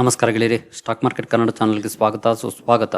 ನಮಸ್ಕಾರ ಗೆಳೆಯರಿ stock market Kannada ಚಾನಲ್ಗೆ ಸ್ವಾಗತ, ಸುಸ್ವಾಗತ.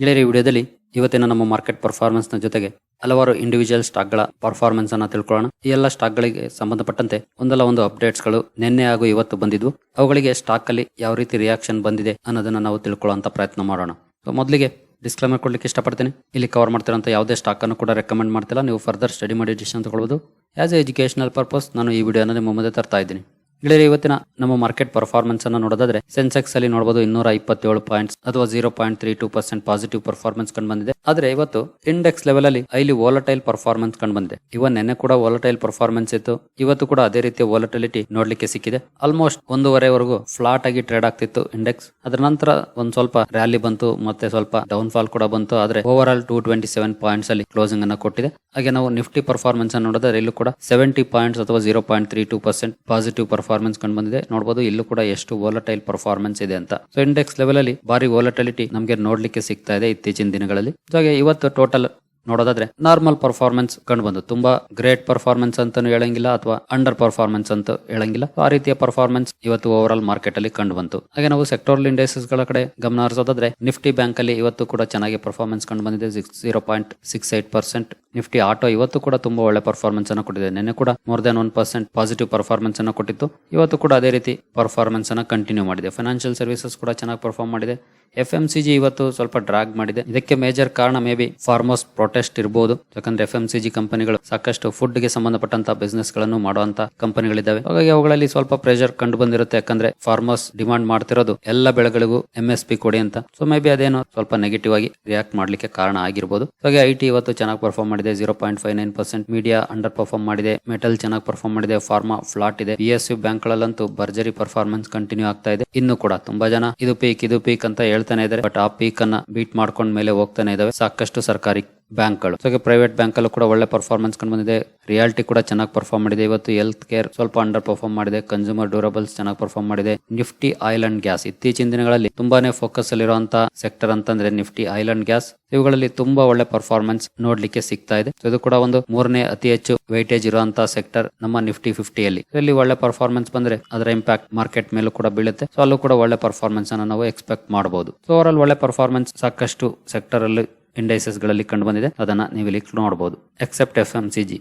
ಗೆಳೆಯರಿ ವಿಡಿಯೋದಲ್ಲಿ ಇವತ್ತಿನ ನಮ್ಮ ಮಾರ್ಕೆಟ್ ಪರ್ಫಾರ್ಮೆನ್ಸ್ನ ಜೊತೆಗೆ ಹಲವಾರು ಇಂಡಿವಿಜುವಲ್ ಸ್ಟಾಕ್ಗಳ ಪರ್ಫಾರ್ಮೆನ್ಸ್ ಅನ್ನ ತಿಳ್ಕೊಳ್ಳೋಣ. ಈ ಎಲ್ಲ ಸ್ಟಾಕ್ಗಳಿಗೆ ಸಂಬಂಧಪಟ್ಟಂತೆ ಒಂದಲ್ಲ ಒಂದು ಅಪ್ಡೇಟ್ಸ್ಗಳು ನಿನ್ನೆ ಹಾಗೂ ಇವತ್ತು ಬಂದಿದ್ವು ಅವುಗಳಿಗೆ ಸ್ಟಾಕ್ ಅಲ್ಲಿ ಯಾವ ರೀತಿ ರಿಯಾಕ್ಷನ್ ಬಂದಿದೆ ಅನ್ನೋದನ್ನ ನಾವು ತಿಳ್ಕೊಳ್ಳುವಂತ ಪ್ರಯತ್ನ ಮಾಡೋಣ. ಮೊದಲಿಗೆ ಡಿಸ್ಕ್ಲೈಮರ್ ಕೊಡ್ಲಿಕ್ಕೆ ಇಷ್ಟಪಡ್ತೀನಿ. ಇಲ್ಲಿ ಕವರ್ ಮಾಡ್ತಿರೋಂಥ ಯಾವುದೇ ಸ್ಟಾಕ್ ಅನ್ನು ಕೂಡ ರೆಕಮೆಂಡ್ ಮಾಡ್ತಿಲ್ಲ. ನೀವು ಫರ್ದರ್ ಸ್ಟಡಿ ಮಾಡಿ ಡಿಸಿಷನ್ ತಗೊಳ್ಬೋದು. ಆಸ್ ಎ ಎಜುಕೇಶನಲ್ ಪರ್ಪಸ್ ನಾನು ಈ ವಿಡಿಯೋನ ನಿಮ್ಮ ಮುಂದೆ ತರ್ತಾ ಇದ್ದೀನಿ. ಗೆಳೆಯರೆ, ಇವತ್ತಿನ ನಮ್ಮ ಮಾರ್ಕೆಟ್ ಪರ್ಫಾರ್ಮೆನ್ಸ್ ಅನ್ನು ನೋಡೋದಾದ್ರೆ ಸೆನ್ಸೆಕ್ಸ್ ಅಲ್ಲಿ ನೋಡಬಹುದು ಇನ್ನೂರ ಇಪ್ಪತ್ತೇಳು ಪಾಯಿಂಟ್ಸ್ ಅಥವಾ zero point three two percent positive performance ಕಂಡು ಬಂದಿದೆ. ಆದ್ರೆ ಇವತ್ತು ಇಂಡೆಕ್ಸ್ ಲೆವೆಲ್ ಅಲ್ಲಿ ಐಲಿ ವಾಲಟೈಲ್ ಪರ್ಫಾರ್ಮೆನ್ಸ್ ಕಂಡು ಬಂದಿದೆ. ಇವನ್ ನೆನ್ನೆ ಕೂಡ ವಾಲಟೈಲ್ ಪರ್ಫಾರ್ಮೆನ್ಸ್ ಇತ್ತು. ಇವತ್ತು ಕೂಡ ಅದೇ ರೀತಿಯ ವಾಲಟಿಲಿಟಿ ನೋಡ್ಲಿಕ್ಕೆ ಸಿಕ್ಕಿದೆ. ಆಲ್ಮೋಸ್ಟ್ ಒಂದೂವರೆವರೆಗೂ ಫ್ಲಾಟ್ ಆಗಿ ಟ್ರೇಡ್ ಆಗ್ತಿತ್ತು ಇಂಡೆಕ್ಸ್ ಅದರ ನಂತರ ಒಂದ್ ಸ್ವಲ್ಪ ರ್ಯಾಲಿ ಬಂತು, ಮತ್ತೆ ಸ್ವಲ್ಪ ಡೌನ್ ಫಾಲ್ ಕೂಡ ಬಂತು. ಆದ್ರೆ overall two twenty seven points ಅಲ್ಲಿ ಕ್ಲೋಸಿಂಗ್ ಅನ್ನು ಕೊಟ್ಟಿದೆ. ಹಾಗೆ ನಾವು ನಿಫ್ಟಿ ಪರ್ಫಾರ್ಮೆನ್ಸ್ ಅನ್ನು ನೋಡಿದ್ರೆ ಇಲ್ಲೂ ಕೂಡ ಸೆವೆಂಟಿ ಪಾಯಿಂಟ್ಸ್ ಅಥವಾ zero point three two percent positive performance ಕಂಡು ಬಂದಿದೆ. ನೋಡಬಹುದು ಇಲ್ಲೂ ಕೂಡ ಎಷ್ಟು ವೋಲಟೈಲ್ ಪರ್ಫಾರ್ಮೆನ್ಸ್ ಇದೆ ಅಂತ. ಸೊ ಇಂಡೆಕ್ಸ್ ಲೆವೆಲ್ ಅಲ್ಲಿ ಬಾರಿ ವೋಲಟಿಲಿಟಿ ನಮಗೆ ನೋಡ್ಲಿಕ್ಕೆ ಸಿಗ್ತಾ ಇದೆ ಇತ್ತೀಚಿನ ದಿನಗಳಲ್ಲಿ. ಹಾಗೆ ಇವತ್ತು ಟೋಟಲ್ ನೋಡೋದಾದ್ರೆ ನಾರ್ಮಲ್ ಪರ್ಫಾರ್ಮೆನ್ಸ್ ಕಂಡು ಬಂದು, ತುಂಬಾ ಗ್ರೇಟ್ ಪರ್ಫಾರ್ಮೆನ್ಸ್ ಅಂತಾನು ಹೇಳಂಗಿಲ್ಲ ಅಥವಾ ಅಂಡರ್ ಪರ್ಫಾರ್ಮೆನ್ಸ್ ಅಂತ ಹೇಳಂಗಿಲ್ಲ. ಆ ರೀತಿಯ ಪರ್ಫಾರ್ಮೆನ್ಸ್ ಇವತ್ತು ಓವರ್ ಆಲ್ ಮಾರ್ಕೆಟ್ ಅಲ್ಲಿ ಕಂಡು ಬಂತು. ಹಾಗೆ ನಾವು ಸೆಕ್ಟೋರಲ್ ಇಂಡೆಕ್ಸಸ್ಗಳ ಕಡೆ ಗಮನ ಹರಿಸೋದಾದ್ರೆ ನಿಫ್ಟಿ ಬ್ಯಾಂಕ್ ಅಲ್ಲಿ ಇವತ್ತು ಕೂಡ ಚೆನ್ನಾಗಿ ಪರ್ಫಾರ್ಮೆನ್ಸ್ ಕಂಡು ಬಂದಿದೆ zero point six eight percent Nifty auto ಇವತ್ತು ಕೂಡ ತುಂಬಾ ಒಳ್ಳೆ ಪರ್ಫಾರ್ಮೆನ್ಸ್ ಅನ್ನು ಕೊಟ್ಟಿದೆ. ನಿನ್ನೆ ಕೂಡ more than one percent positive performance ಅನ್ನು ಕೊಟ್ಟಿತ್ತು. ಇವತ್ತು ಕೂಡ ಅದೇ ರೀತಿ ಪರ್ಫಾರ್ಮೆನ್ಸ್ ಅನ್ನ ಕಂಟಿನ್ಯೂ ಮಾಡಿದೆ. ಫೈನಾನ್ಷಿಯಲ್ ಸರ್ವಿಸಸ್ ಕೂಡ ಚೆನ್ನಾಗಿ ಪರ್ಫಾರ್ಮ್ ಮಾಡಿದೆ. ಎಫ್ ಎಂ ಸಿ ಜಿ ಇವತ್ತು ಸ್ವಲ್ಪ ಡ್ರಾಗ್ ಮಾಡಿದೆ. ಇದಕ್ಕೆ ಮೇಜರ್ ಕಾರಣ ಮೇ ಬಿ ಫಾರ್ಮರ್ಸ್ ಪ್ರೊಟೆಸ್ಟ್ ಇರಬಹುದು ಯಾಕಂದ್ರೆ ಎಫ್ ಎಂ ಸಿ ಜಿ ಕಂಪನಿಗಳು ಸಾಕಷ್ಟು ಫುಡ್ಗೆ ಸಂಬಂಧಪಟ್ಟಂತ ಬಿಸ್ನೆಸ್ಗಳನ್ನು ಮಾಡುವಂತ ಕಂಪನಿಗಳಿದ್ದಾವೆ. ಹಾಗಾಗಿ ಅವುಗಳಲ್ಲಿ ಸ್ವಲ್ಪ ಪ್ರೆಷರ್ ಕಂಡು ಬಂದಿರುತ್ತೆ. ಯಾಕಂದ್ರೆ ಫಾರ್ಮರ್ಸ್ ಡಿಮಾಂಡ್ ಮಾಡ್ತಿರೋದು ಎಲ್ಲ ಬೆಳೆಗಳಿಗೂ ಎಂ ಎಸ್ ಪಿ ಕೊಡಿ ಅಂತ. ಸೊ ಮೇ ಬಿ ಅದೇನೋ ಸ್ವಲ್ಪ ನೆಗೆಟಿವ್ ಆಗಿ ರಿಯಾಕ್ಟ್ ಮಾಡ್ಲಿಕ್ಕೆ ಕಾರಣ ಆಗಿರಬಹುದು ಹಾಗೆ ಐ ಟಿ ಇವತ್ತು ಚೆನ್ನಾಗಿ ಪರ್ಫಾರ್ಮ್ ಮಾಡಿದೆ. Zero point five nine percent media underperform ಮಾಡಿದೆ. ಮೆಟಲ್ ಚೆನ್ನಾಗಿ ಪರ್ಫಾರ್ಮ್ ಮಾಡಿದೆ. ಫಾರ್ಮಾ ಫ್ಲಾಟ್ ಇದೆ. ಬಿ ಎಸ್ ಯು ಬ್ಯಾಂಕ್ ಗಳಲ್ಲಂತೂ ಭರ್ಜರಿ ಪರ್ಫಾರ್ಮೆನ್ಸ್ ಕಂಟಿನ್ಯೂ ಆಗ್ತಾ ಇದೆ. ಇನ್ನು ಕೂಡ ತುಂಬಾ ಜನ ಇದು ಪೀಕ್ ಇದು ಪೀಕ್ ಅಂತ ಹೇಳ್ತಾನೆ ಇದ್ದಾರೆ. ಬಟ್ ಆ ಪೀಕ್ ಅನ್ನ ಬೀಟ್ ಮಾಡ್ಕೊಂಡ್ ಮೇಲೆ ಹೋಗ್ತಾನೆ ಇದಾವೆ ಸಾಕಷ್ಟು ಸರ್ಕಾರಿ ಬ್ಯಾಂಕ್ಗಳು. ಸೊ ಪ್ರೈವೇಟ್ ಬ್ಯಾಂಕ್ ಅಲ್ಲೂ ಕೂಡ ಒಳ್ಳೆ ಪರ್ಫಾರ್ಮೆನ್ಸ್ ಕಂಡು ಬಂದಿದೆ. ರಿಯಾಲಿಟಿ ಕೂಡ ಚೆನ್ನಾಗಿ ಪರ್ಫಾರ್ಮ್ ಮಾಡಿದೆ. ಇವತ್ತು ಹೆಲ್ತ್ ಕೇರ್ ಸ್ವಲ್ಪ ಅಂಡರ್ ಪರ್ಫಾರ್ಮ್ ಮಾಡಿದೆ. ಕನ್ಸ್ಯೂಮರ್ ಡ್ಯೂರಬಲ್ಸ್ ಚೆನ್ನಾಗಿ ಪರ್ಫಾರ್ಮ್ ಮಾಡಿದೆ. ನಿಫ್ಟಿ ಆಯಿಲ್ ಅಂಡ್ ಗ್ಯಾಸ್ ಇತ್ತೀಚಿನ ದಿನಗಳಲ್ಲಿ ತುಂಬಾನೇ ಫೋಕಸ್ ಅಲ್ಲಿರುವಂತಹ ಸೆಕ್ಟರ್ ಅಂತಂದ್ರೆ ನಿಫ್ಟಿ ಆಯಿಲ್ ಅಂಡ್ ಗ್ಯಾಸ್ ಇವುಗಳಲ್ಲಿ ತುಂಬಾ ಒಳ್ಳೆ ಪರ್ಫಾರ್ಮೆನ್ಸ್ ನೋಡ್ಲಿಕ್ಕೆ ಸಿಗ್ತಾ ಇದೆ. ಇದು ಕೂಡ ಒಂದು ಮೂರನೇ ಅತಿ ಹೆಚ್ಚು ವೈಟೇಜ್ ಇರುವಂತಹ ಸೆಕ್ಟರ್ ನಮ್ಮ ನಿಫ್ಟಿ ಫಿಫ್ಟಿಯಲ್ಲಿ ಇಲ್ಲಿ ಒಳ್ಳೆ ಪರ್ಫಾರ್ಮೆನ್ಸ್ ಬಂದ್ರೆ ಅದರ ಇಂಪ್ಯಾಕ್ಟ್ ಮಾರ್ಕೆಟ್ ಮೇಲೂ ಕೂಡ ಬೀಳುತ್ತೆ. ಸೊ ಅಲ್ಲೂ ಕೂಡ ಒಳ್ಳೆ ಪರ್ಫಾರ್ಮೆನ್ಸ್ ಅನ್ನು ನಾವು ಎಕ್ಸ್ಪೆಕ್ಟ್ ಮಾಡಬಹುದು ಸೊ ಓವರ್ ಒಳ್ಳೆ ಪರ್ಫಾರ್ಮೆನ್ಸ್ ಸಾಕಷ್ಟು ಸೆಕ್ಟರ್ ಅಲ್ಲಿ ಇಂಡೈಸಸ್ಗಳಲ್ಲಿ ಕಂಡು ಬಂದಿದೆ. ಅದನ್ನ ನೀವು ಇಲ್ಲಿ ನೋಡಬಹುದು except F M C G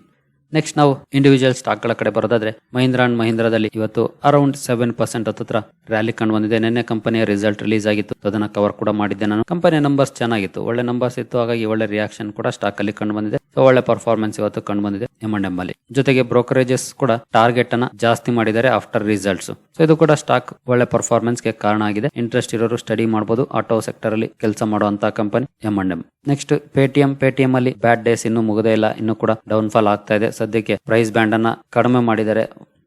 next ನಾವು ಇಂಡಿವಿಜುವಲ್ ಸ್ಟಾಕ್ಗಳ ಕಡೆ ಬರೋದಾದ್ರೆ, ಮಹೀಂದ್ರ ಅಂಡ್ ಮಹೀಂದ್ರದಲ್ಲಿ ಇವತ್ತು ಅರೌಂಡ್ ಸೆವೆನ್ ಪರ್ಸೆಂಟ್ ಹತ್ರ ರ್ಯಾಲಿ ಕಂಡು ಬಂದಿದೆ. ನಿನ್ನೆ ಕಂಪನಿಯ ರಿಸಲ್ಟ್ ರಿಲೀಸ್ ಆಗಿತ್ತು. ಅದನ್ನ ಕವರ್ ಕೂಡ ಮಾಡಿದ್ದೆ ನಾನು. ಕಂಪನಿಯ ನಂಬರ್ಸ್ ಚೆನ್ನಾಗಿತ್ತು. ಒಳ್ಳೆ ನಂಬರ್ಸ್ ಇತ್ತು. ಹಾಗಾಗಿ ಒಳ್ಳೆ ರಿಯಾಕ್ಷನ್ ಕೂಡ ಸ್ಟಾಕ್ ಅಲ್ಲಿ ಕಂಡು ಬಂದಿದೆ. ಒಳ್ಳೆ ಪರ್ಫಾರ್ಮೆನ್ಸ್ ಇವತ್ತು ಕಂಡು ಬಂದಿದೆ ಎಂ ಅಲ್ಲಿ. ಜೊತೆಗೆ ಬ್ರೋಕರೇಜಸ್ ಕೂಡ ಟಾರ್ಗೆಟ್ ಅನ್ನ ಜಾಸ್ತಿ ಮಾಡಿದ್ದಾರೆ ಆಫ್ಟರ್ ರಿಸಲ್ಟ್ಸ್ ಸೊ ಇದು ಕೂಡ ಸ್ಟಾಕ್ ಒಳ್ಳೆ ಪರ್ಫಾರ್ಮೆನ್ಸ್ಗೆ ಕಾರಣ ಆಗಿದೆ. ಇಂಟ್ರೆಸ್ಟ್ ಇರೋರು ಸ್ಟಡಿ ಮಾಡಬಹುದು ಆಟೋ ಸೆಕ್ಟರ್ ಅಲ್ಲಿ ಕೆಲಸ ಮಾಡುವಂತಹ company M and M next Paytm Paytm ಅಲ್ಲಿ ಬ್ಯಾಡ್ ಡೇಸ್ ಇನ್ನು ಮುಗದೇ ಇಲ್ಲ. ಇನ್ನು ಕೂಡ ಡೌನ್ ಫಾಲ್ ಆಗ್ತಾ ಇದೆ. ಸದ್ಯಕ್ಕೆ ಪ್ರೈಸ್ ಬ್ಯಾಂಡ್ ಅನ್ನ ಕಡಿಮೆ ಮಾಡಿದ್ದಾರೆ.